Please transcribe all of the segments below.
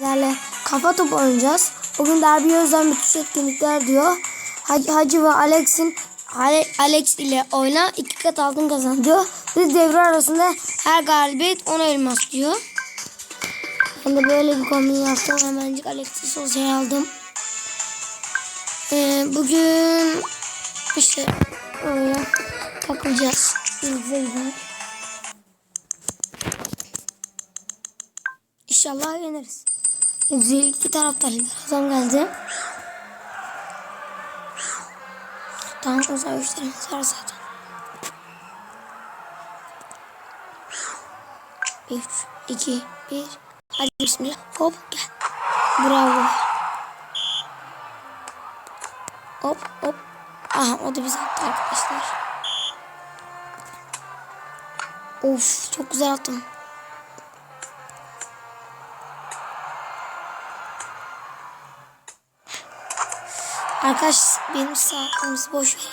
Sizlerle kafa topu oynayacağız. Bugün derbi özlem bütün etkinlikler diyor. Hacı, Hacı ve Alex'in Ale- Alex ile oyna iki kat altın kazan diyor. Bir devre arasında her galibiyet 10 elmas diyor. Ben de böyle bir kombin yaptım. Hemencik Alex'i sosyal aldım. Ee, bugün işte öyle takılacağız. İzleyin. İnşallah yeneriz. Güzel iki taraftarlı adam geldi. Tamam o zaman üçlerimiz var zaten. Üç, iki, bir. Hadi bismillah. Hop gel. Bravo. Hop hop. Aha o da bizi attı arkadaşlar. Of çok güzel attım. Arkadaş benim saatimizi boş verin.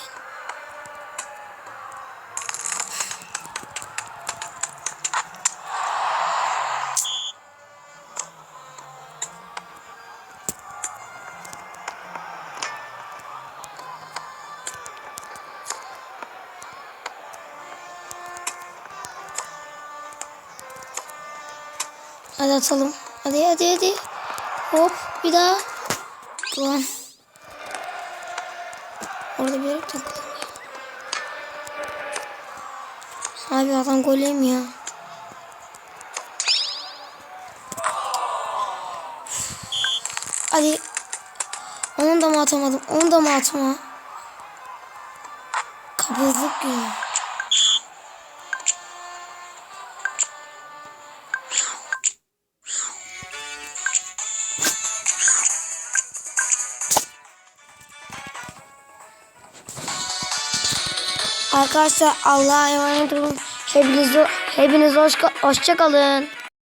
Hadi atalım. Hadi hadi hadi. Hop bir daha. Ulan. Orada bir takıldım ya. Abi adam gol yemiyor. Hadi. Onu da mı atamadım? Onu da mı atma? Kabızlık ya. Arkadaşlar Allah'a emanet olun. Hepiniz, hepiniz hoş, hoşça kalın.